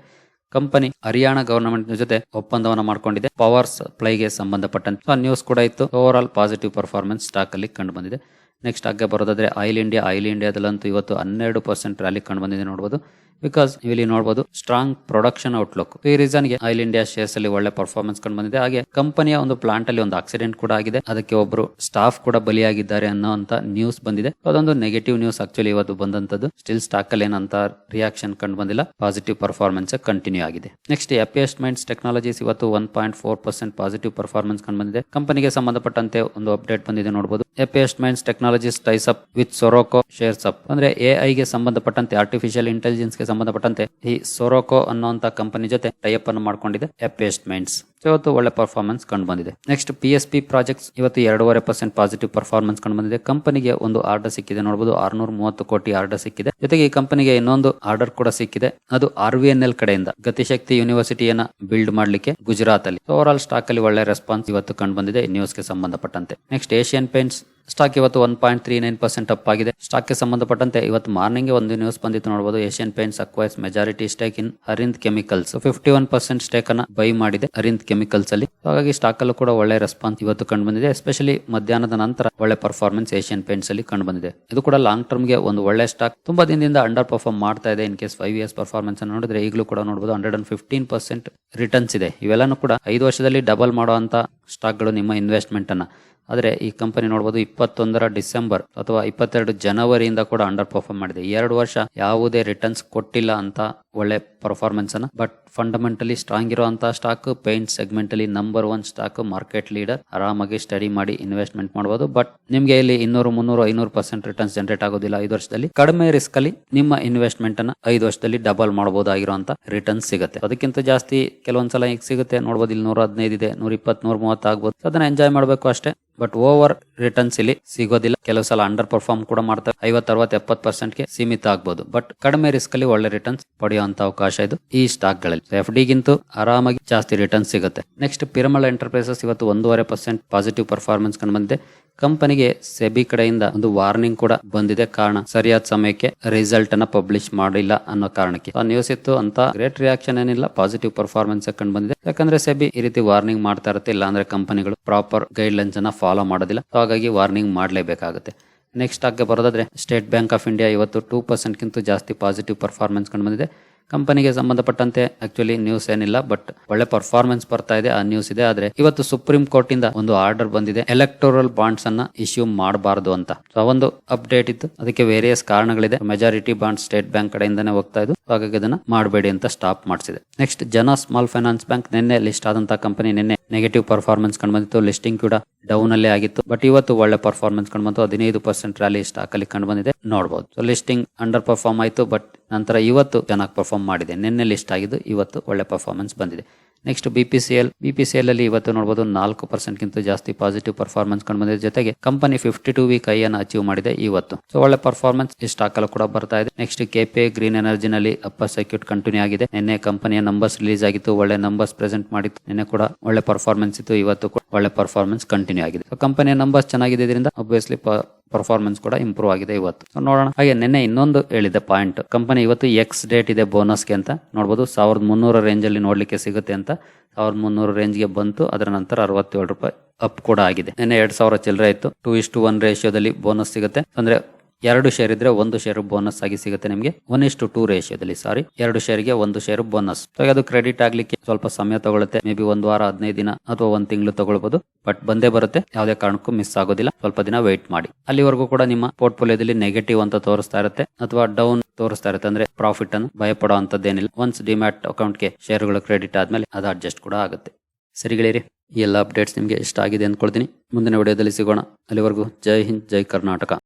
ಕಂಪನಿ ಹರಿಯಾಣ ಗವರ್ನಮೆಂಟ್ ಜೊತೆ ಒಪ್ಪಂದವನ್ನ ಮಾಡಿಕೊಂಡಿದೆ. ಪವರ್ ಸಪ್ಲೈಗೆ ಸಂಬಂಧಪಟ್ಟಂತೆ ನ್ಯೂಸ್ ಕೂಡ ಇತ್ತು. Over all positive performance stock ಅಲ್ಲಿ ಕಂಡು ಬಂದಿದೆ. ನೆಕ್ಸ್ಟ್ ಹಾಗೆ ಬರೋದಾದರೆ ಆಯಿಲ್ ಇಂಡಿಯಾ ಆಯಿಲ್ ಇಂಡಿಯಾದಲ್ಲಂತೂ ಇವತ್ತು ಹನ್ನೆರಡು ಪರ್ಸೆಂಟ್ ರ್ಯಾಲಿ ಕಂಡು ಬಂದಿದೆ ನೋಡಬಹುದು ಬಿಕಾಸ್ ಇಲ್ಲಿ ನೋಡಬಹುದು ಸ್ಟ್ರಾಂಗ್ ಪ್ರೊಡಕ್ಷನ್ ಔಟ್ಲುಕ್ ಈ ರೀಸನ್ಗೆ ಆಯಿಲ್ ಇಂಡಿಯಾ ಶೇರ್ಸ್ ಅಲ್ಲಿ ಒಳ್ಳೆ ಪರ್ಫಾರ್ಮೆನ್ಸ್ ಕಂಡು ಬಂದಿದೆ. ಹಾಗೆ ಕಂಪನಿಯ ಒಂದು ಪ್ಲಾಂಟ್ ಅಲ್ಲಿ ಒಂದು ಆಕ್ಸಿಡೆಂಟ್ ಕೂಡ ಆಗಿದೆ. ಅದಕ್ಕೆ ಒಬ್ರು ಸ್ಟಾಫ್ ಕೂಡ ಬಲಿಯಾಗಿದ್ದಾರೆ ಅನ್ನೋ ಅಂತ ನ್ಯೂಸ್ ಬಂದಿದೆ ಅದೊಂದು ನೆಗೆಟಿವ್ ನ್ಯೂಸ್ ಆಕ್ಚುಲಿ ಇವತ್ತು ಬಂದಂತದ್ದು ಸ್ಟಿಲ್ ಸ್ಟಾಕ್ ಅಲ್ಲಿ ಏನಂತ ರಿಯಾಕ್ಷನ್ ಕಂಡು ಬಂದಿಲ್ಲ. ಪಾಸಿಟಿವ್ ಪರ್ಫಾರ್ಮೆನ್ಸ್ ಕಂಟಿನ್ಯೂ ಆಗಿದೆ. ನೆಕ್ಸ್ಟ್ ಅಪಿಯಸ್ಟ್ಮೆಂಟ್ಸ್ ಟೆಕ್ನಾಲಜೀಸ್ ಇವತ್ತು one point four percent positive performance ಕಂಡು ಬಂದಿದೆ. ಕಂಪನಿಗೆ ಸಂಬಂಧಪಟ್ಟಂತೆ ಒಂದು ಅಪ್ಡೇಟ್ ಬಂದಿದೆ ನೋಡಬಹುದು ಅಪಿಯಸ್ಟ್ಮೆಂಟ್ಸ್ technologies ties up with Soroco shares up ಅಂದ್ರೆ ಎಐ ಗೆ ಸಂಬಂಧಪಟ್ಟಂತೆ ಆರ್ಟಿಫಿಷಿಯಲ್ ಇಂಟೆಲಿಜೆನ್ಸ್ ಸಂಬಂಧಪಟ್ಟಂತೆ ಈ ಸೊರೋಕೋ ಅನ್ನೋಂತ ಕಂಪನಿ ಜೊತೆ ಟೈಅಪ್ ಅನ್ನು ಮಾಡ್ಕೊಂಡಿದೆ ಅಪಿಯಸ್ಟ್ಮೆಂಟ್ಸ್ ಇವತ್ತು ಒಳ್ಳೆ ಪರ್ಫಾರ್ಮೆನ್ಸ್ ಕಂಡು ಬಂದಿದೆ next P S P projects ಇವತ್ತು ಎರಡೂವರೆ ಪರ್ಸೆಂಟ್ ಪಾಸಿಟಿವ್ ಪರ್ಫಾರ್ಮೆನ್ಸ್ ಕಂಡು ಬಂದಿದೆ ಕಂಪನಿಗೆ ಒಂದು ಆರ್ಡರ್ ಸಿಕ್ಕಿದೆ ನೋಡಬಹುದು ಆರ್ನೂರ ಮೂವತ್ತು ಕೋಟಿ ಆರ್ಡರ್ ಸಿಕ್ಕಿದೆ. ಜೊತೆಗೆ ಈ ಕಂಪನಿಗೆ ಇನ್ನೊಂದು ಆರ್ಡರ್ ಕೂಡ ಸಿಕ್ಕಿದೆ. ಅದು ಆರ್ ವಿ ಎನ್ ಎಲ್ ಕಡೆಯಿಂದ, ಗತಿಶಕ್ತಿ ಯೂನಿವರ್ಸಿಟಿಯನ್ನ ಬಿಲ್ಡ್ ಮಾಡಲಿಕ್ಕೆ ಗುಜರಾತ್ ಅಲ್ಲಿ ಓವರ್ ಆಲ್ ಸ್ಟಾಕ್ ಅಲ್ಲಿ ಒಳ್ಳೆ ರೆಸ್ಪಾನ್ಸ್ ಇವತ್ತು ಕಂಡು ಬಂದಿದೆ ನ್ಯೂಸ್ಗೆ ಸಂಬಂಧಪಟ್ಟಂತೆ. ನೆಕ್ಸ್ಟ್ ಏಷಿಯನ್ ಪೇಂಟ್ಸ್ ಸ್ಟಾಕ್ ಇವತ್ತು one point three nine percent up ಆಗಿದೆ. ಸ್ಟಾಕ್ಗೆ ಸಂಬಂಧಪಟ್ಟಂತೆ ಇವತ್ತು ಮಾರ್ನಿಂಗ್ ಒಂದು ನ್ಯೂಸ್ ಬಂದಿತ್ತು ನೋಡಬಹುದು Asian Paints acquires majority stake in Arind chemicals fifty one percent stake ಅನ್ನ ಬೈ ಮಾಡಿದೆ ಅರಿಂದ್ ಕೆಮಿಕಲ್ಸ್ ಅಲ್ಲಿ. ಹಾಗಾಗಿ ಸ್ಟಾಕ್ ಅಲ್ಲೂ ಕೂಡ ಒಳ್ಳೆ ರೆಸ್ಪಾನ್ಸ್ ಇವತ್ತು ಕಂಡು ಬಂದಿದೆ ಎಸ್ಪೆಷಲಿ ಮಧ್ಯಾಹ್ನದ ನಂತರ ಒಳ್ಳೆ ಪರ್ಫಾರ್ಮೆನ್ಸ್ ಏಷ್ಯನ್ ಪೇಂಟ್ಸ್ ಅಲ್ಲಿ ಕಂಡು ಬಂದಿದೆ ಇದು ಕೂಡ ಲಾಂಗ್ ಟರ್ಮ್ಗೆ ಒಂದು ಒಳ್ಳೆ ಸ್ಟಾಕ್ ತುಂಬಾ ದಿನದಿಂದ ಅಂಡರ್ ಪರ್ಫಾರ್ಮ್ ಮಾಡ್ತಾ ಇದೆ. In case five years performance ಅನ್ನು ನೋಡಿದ್ರೆ ಈಗಲೂ ಕೂಡ ನೋಡಬಹುದು hundred and fifteen percent returns ಇದೆ. ಇವೆಲ್ಲಾನು ಕೂಡ ಐದು ವರ್ಷದಲ್ಲಿ ಡಬಲ್ ಮಾಡುವಂತ ಸ್ಟಾಕ್ಗಳು ನಿಮ್ಮ ಇನ್ವೆಸ್ಟ್ಮೆಂಟ್ ಅನ್ನ ಆದರೆ ಈ ಕಂಪನಿ ನೋಡಬಹುದು ಇಪ್ಪತ್ತೊಂದರ ಡಿಸೆಂಬರ್ ಅಥವಾ ಇಪ್ಪತ್ತೆರಡು ಜನವರಿಯಿಂದ ಕೂಡ ಅಂಡರ್ ಪರ್ಫಾರ್ಮ್ ಮಾಡಿದೆ. ಎರಡು ವರ್ಷ ಯಾವುದೇ ರಿಟರ್ನ್ಸ್ ಕೊಟ್ಟಿಲ್ಲ ಅಂತ ಒಳ್ಳೆ ಪರ್ಫಾರ್ಮೆನ್ಸ್ ಅನ್ನ. ಬಟ್ ಫಂಡಮೆಂಟಲಿ ಸ್ಟ್ರಾಂಗ್ ಇರುವಂತಹ ಸ್ಟಾಕ್ ಪೇಂಟ್ ಸೆಗ್ಮೆಂಟ್ ಅಲ್ಲಿ number one stock market leader ಆರಾಮಾಗಿ ಸ್ಟಡಿ ಮಾಡಿ ಇನ್ವೆಸ್ಟ್ಮೆಂಟ್ ಮಾಡಬಹುದು ಬಟ್ ನಿಮ್ಗೆ ಇಲ್ಲಿ ಇನ್ನೂರು, ಮುನ್ನೂರು, ಐನೂರು ಪರ್ಸೆಂಟ್ ರಿಟರ್ನ್ಸ್ ಜನರೇಟ್ ಆಗೋದಿಲ್ಲ ಐದು ವರ್ಷದಲ್ಲಿ. ಕಡಿಮೆ ರಿಸ್ಕ್ ಅಲ್ಲಿ ನಿಮ್ಮ ಇನ್ವೆಸ್ಟ್ಮೆಂಟ್ ಅನ್ನ ಐದು ವರ್ಷದಲ್ಲಿ ಡಬಲ್ ಮಾಡಬಹುದಾಗಿರುವಂತ ರಿಟರ್ನ್ಸ್ ಸಿಗುತ್ತೆ. ಅದಕ್ಕಿಂತ ಜಾಸ್ತಿ ಕೆಲವೊಂದ್ಸಲ ಈಗ ಸಿಗುತ್ತೆ. ನೋಡಬಹುದು ಇಲ್ಲಿ ನೂರ ಹದಿನೈದು ಇದೆ, ನೂರ ಇಪ್ಪತ್ತ್, ನೂರ ಮೂವತ್ತು ಆಗ್ಬೋದು ಅದನ್ನ ಎಂಜಾಯ್ ಮಾಡಬೇಕು ಅಷ್ಟೇ. ಬಟ್ ಓವರ್ ರಿಟರ್ನ್ಸ್ ಇಲ್ಲಿ ಸಿಗೋದಿಲ್ಲ. ಕೆಲವು ಸಲ ಅಂಡರ್ ಪರ್ಫಾರ್ಮ್ ಕೂಡ ಮಾಡ್ತಾರೆ. ಐವತ್ ಅರವತ್ ಎಪ್ಪತ್ ಪರ್ಸೆಂಟ್ಗೆ ಸೀಮಿತ ಆಗ್ಬಹುದು ಬಟ್ ಕಡಿಮೆ ರಿಸ್ಕ್ ಅಲ್ಲಿ ಒಳ್ಳೆ ರಿಟರ್ನ್ಸ್ ಪಡೆಯುವಂತ ಅವಕಾಶ ಇದು ಈ ಸ್ಟಾಕ್ಗಳಲ್ಲಿ ಎಫ್ ಡಿಗಿಂತೂ ಆರಾಮಾಗಿ ಜಾಸ್ತಿ ರಿಟರ್ನ್ ಸಿಗುತ್ತೆ. ನೆಕ್ಸ್ಟ್ ಪಿರಮಲ್ ಎಂಟರ್ಪ್ರೈಸಸ್ ಇವತ್ತು ಒಂದೂವರೆ ಪರ್ಸೆಂಟ್ ಪಾಸಿಟಿವ್ ಪರ್ಫಾರ್ಮೆನ್ಸ್ ಕಂಡು ಬಂದಿದೆ. ಕಂಪನಿಗೆ ಸೆಬಿ ಕಡೆಯಿಂದ ಒಂದು ವಾರ್ನಿಂಗ್ ಕೂಡ ಬಂದಿದೆ. ಕಾರಣ ಸರಿಯಾದ ಸಮಯಕ್ಕೆ ರಿಸಲ್ಟ್ ಅನ್ನ ಪಬ್ಲಿಷ್ ಮಾಡಿಲ್ಲ ಅನ್ನೋ ಕಾರಣಕ್ಕೆ. ಆ ನ್ಯೂಸ್ ಇತ್ತು ಅಂತ ಗ್ರೇಟ್ ರಿಯಾಕ್ಷನ್ ಏನಿಲ್ಲ ಪಾಸಿಟಿವ್ ಪರ್ಫಾರ್ಮೆನ್ಸ್ ಕಂಡು ಬಂದಿದೆ. ಯಾಕಂದ್ರೆ ಸೆಬಿ ಈ ರೀತಿ ವಾರ್ನಿಂಗ್ ಮಾಡ್ತಾ ಇರುತ್ತೆ, ಇಲ್ಲ ಅಂದ್ರೆ ಕಂಪನಿಗಳು ಪ್ರಾಪರ್ ಗೈಡ್ ಲೈನ್ಸ್ ಅನ್ನ ಫಾಲೋ ಮಾಡೋದಿಲ್ಲ. ಹಾಗಾಗಿ ವಾರ್ನಿಂಗ್ ಮಾಡಲೇಬೇಕಾಗುತ್ತೆ. ನೆಕ್ಸ್ಟ್ ಆಗಿ ಬರೋದಾದ್ರೆ ಸ್ಟೇಟ್ ಬ್ಯಾಂಕ್ ಆಫ್ ಇಂಡಿಯಾ ಇವತ್ತು ಟೂ ಪರ್ಸೆಂಟ್ಗಿಂತ ಜಾಸ್ತಿ ಪಾಸಿಟಿವ್ ಪರ್ಫಾರ್ಮೆನ್ಸ್ ಕಂಡು ಬಂದಿದೆ. ಕಂಪನಿಗೆ ಸಂಬಂಧಪಟ್ಟಂತೆ ಆಕ್ಚುಲಿ ನ್ಯೂಸ್ ಏನಿಲ್ಲ ಬಟ್ ಒಳ್ಳೆ ಪರ್ಫಾರ್ಮೆನ್ಸ್ ಬರ್ತಾ ಇದೆ, ಆ ನ್ಯೂಸ್ ಇದೆ. ಆದ್ರೆ ಇವತ್ತು ಸುಪ್ರೀಂ ಕೋರ್ಟ್ ಇಂದ ಒಂದು ಆರ್ಡರ್ ಬಂದಿದೆ ಎಲೆಕ್ಟೋರಲ್ ಬಾಂಡ್ಸ್ ಅನ್ನ ಇಶ್ಯೂ ಮಾಡಬಾರದು ಅಂತ. ಸೊ ಒಂದು ಅಪ್ಡೇಟ್ ಇತ್ತು. ಅದಕ್ಕೆ ವೇರಿಯಸ್ ಕಾರಣಗಳಿದೆ. ಮೆಜಾರಿಟಿ ಬಾಂಡ್ ಸ್ಟೇಟ್ ಬ್ಯಾಂಕ್ ಕಡೆಯಿಂದಾನೇ ಹೋಗ್ತಾ ಇದ್ದು, ಹಾಗಾಗಿ ಅದನ್ನ ಮಾಡಬೇಡಿ ಅಂತ stop ಮಾಡಿಸಿದೆ. Next Jana small finance bank ನಿನ್ನೆ ಲಿಸ್ಟ್ ಆದಂತಹ ಕಂಪನಿ ನಿನ್ನೆ ನೆಗೆಟಿವ್ ಪರ್ಫಾರ್ಮೆನ್ಸ್ ಕಂಡು ಬಂದಿತ್ತು. ಲಿಸ್ಟಿಂಗ್ ಕೂಡ ಡೌನ್ ಅಲ್ಲೇ ಆಗಿತ್ತು. ಬಟ್ ಇವತ್ತು ಒಳ್ಳೆ ಪರ್ಫಾರ್ಮೆನ್ಸ್ ಕಂಡು ಬಂತು. ಹದಿನೈದು ಪರ್ಸೆಂಟ್ ರ್ಯಾಲಿ ಸ್ಟಾಕ್ ಅಲ್ಲಿ ಕಂಡು ಬಂದಿದೆ. ನೋಡಬಹುದು ಸೊ ಲಿಸ್ಟಿಂಗ್ ಅಂಡರ್ ಪರ್ಫಾರ್ಮ್ ಆಯಿತು ಬಟ್ ನಂತರ ಇವತ್ತು ಚೆನ್ನಾಗಿ ಪರ್ಫಾರ್ಮ್ ಮಾಡಿದೆ. ನಿನ್ನೆ ಲಿಸ್ಟ್ ಆಗಿದ್ದು ಇವತ್ತು ಒಳ್ಳೆ ಪರ್ಫಾರ್ಮೆನ್ಸ್ ಬಂದಿದೆ. Next B P C L B P C L ಅಲ್ಲಿ ಇವತ್ತು ನೋಡಬಹುದು ನಾಲ್ಕು ಪರ್ಸೆಂಟ್ಗಿಂತ ಜಾಸ್ತಿ ಪಾಸಿಟಿವ್ ಪರ್ಫಾರ್ಮೆನ್ಸ್ ಕಂಡು ಬಂದಿದೆ. ಜೊತೆಗೆ ಕಂಪನಿ ಫಿಫ್ಟಿ ಟೂ ವೀಕ್ ಅನ್ನು ಅಚೀವ್ ಮಾಡಿದೆ ಇವತ್ತು. ಸೊ ಒಳ್ಳೆ ಪರ್ಫಾರ್ಮೆನ್ಸ್ ಈ ಸ್ಟಾಕ್ ಅಲ್ಲೂ ಕೂಡ ಬರ್ತಾ ಇದೆ. ನೆಕ್ಸ್ಟ್ ಕೆಪೆ ಗ್ರೀನ್ ಎನರ್ಜಿ ನಲ್ಲಿ ಅಪ್ಪರ್ ಸರ್ಕ್ಯೂಟ್ ಕಂಟಿನ್ಯೂ ಆಗಿದೆ. ನಿನ್ನೆ ಕಂಪನಿಯ ನಂಬರ್ಸ್ ರಿಲೀಸ್ ಆಗಿತ್ತು. ಒಳ್ಳೆ ನಂಬರ್ಸ್ ಪ್ರೆಸೆಂಟ್ ಮಾಡಿತ್ತು. ನಿನ್ನೆ ಕೂಡ ಒಳ್ಳೆ ಪರ್ಫಾರ್ಮೆನ್ಸ್ ಇತ್ತು. ಇವತ್ತು ಒಳ್ಳೆ ಪರ್ಫಾರ್ಮೆನ್ಸ್ ಕಂಟಿನ್ಯೂ ಆಗಿದೆ. ಕಂಪನಿಯ ನಂಬರ್ಸ್ ಚೆನ್ನಾಗಿದೆ ಇದರಿಂದ ಅಬ್ವಿಯಸ್ಲಿ ಪರ್ಫಾರ್ಮೆನ್ಸ್ ಕೂಡ ಇಂಪ್ರೂವ್ ಆಗಿದೆ ಇವತ್ತು. ನೋಡೋಣ. ಹಾಗೆ ನಿನ್ನೆ ಇನ್ನೊಂದು ಹೇಳಿದೆ ಪಾಯಿಂಟ್ ಕಂಪನಿ ಇವತ್ತು ಎಕ್ಸ್ ಡೇಟ್ ಇದೆ ಬೋನಸ್ಗೆ ಅಂತ. ನೋಡಬಹುದು ಸಾವಿರದ ಮುನ್ನೂರ ರೇಂಜ್ ಅಲ್ಲಿ ನೋಡ್ಲಿಕ್ಕೆ ಸಿಗುತ್ತೆ ಅಂತ. ಸಾವಿರದ ಮುನ್ನೂರು ರೇಂಜ್ಗೆ ಬಂತು. ಅದರ ನಂತರ ಅರವತ್ತೇಳು ರೂಪಾಯಿ ಅಪ್ ಕೂಡ ಆಗಿದೆ. ನಿನ್ನೆ ಎರಡ್ ಸಾವಿರ ಚಿಲ್ಲರೆ ಇತ್ತು ಟೂ ಇಷ್ಟು ಒನ್ ರೇಷಿಯೋದಲ್ಲಿ ಬೋನಸ್ ಸಿಗುತ್ತೆ. ಅಂದ್ರೆ ಎರಡು ಶೇರ್ ಇದ್ರೆ ಒಂದು ಶೇರ್ ಬೋನಸ್ ಆಗಿ ಸಿಗುತ್ತೆ ನಿಮಗೆ. ಒನ್ ಇಸ್ಟು ಟೂ ರೇಷಿಯೋದಲ್ಲಿ ಸಾರಿ ಎರಡು ಶೇರ್ಗೆ ಒಂದು ಶೇರ್ ಬೋನಸ್ ಅದು ಕ್ರೆಡಿಟ್ ಆಗ್ಲಿಕ್ಕೆ ಸ್ವಲ್ಪ ಸಮಯ ತಗೊಳುತ್ತೆ. ಮೇ ಬಿ ಒಂದು ವಾರ, ಹದಿನೈದು ದಿನ ಅಥವಾ ಒಂದ್ ತಿಂಗಳು ತಗೊಳ್ಬಹುದು ಬಟ್ ಬಂದೇ ಬರುತ್ತೆ. ಯಾವುದೇ ಕಾರಣಕ್ಕೂ ಮಿಸ್ ಆಗೋದಿಲ್ಲ. ಸ್ವಲ್ಪ ದಿನ ವೇಟ್ ಮಾಡಿ. ಅಲ್ಲಿವರೆಗೂ ಕೂಡ ನಿಮ್ಮ ಪೋರ್ಟ್ಫೋಲಿಯೋದಲ್ಲಿ ನೆಗೆಟಿವ್ ಅಂತ ತೋರಿಸ್ತಾ ಇರುತ್ತೆ. ಅಥವಾ ಡೌನ್ ತೋರಿಸ್ತಾ ಇರುತ್ತೆ. ಅಂದ್ರೆ ಪ್ರಾಫಿಟ್ ಅನ್ನು ಭಯಪಡೋ ಅಂತದ್ದೇನಿಲ್ಲ ಒನ್ಸ್ ಡಿಮ್ಯಾಟ್ ಅಕೌಂಟ್ಗೆ ಶೇರ್ಗಳು ಕ್ರೆಡಿಟ್ ಆದ್ಮೇಲೆ ಅದು ಅಡ್ಜಸ್ಟ್ ಕೂಡ ಆಗುತ್ತೆ. ಸರಿಗಳಿರಿ ಈ ಎಲ್ಲ ಅಪ್ಡೇಟ್ಸ್ ನಿಮಗೆ ಇಷ್ಟ ಆಗಿದೆ ಅಂದ್ಕೊಳ್ತೀನಿ. ಮುಂದಿನ ವಿಡಿಯೋದಲ್ಲಿ ಸಿಗೋಣ. ಅಲ್ಲಿವರೆಗೂ ಜೈ ಹಿಂದ್, ಜೈ ಕರ್ನಾಟಕ.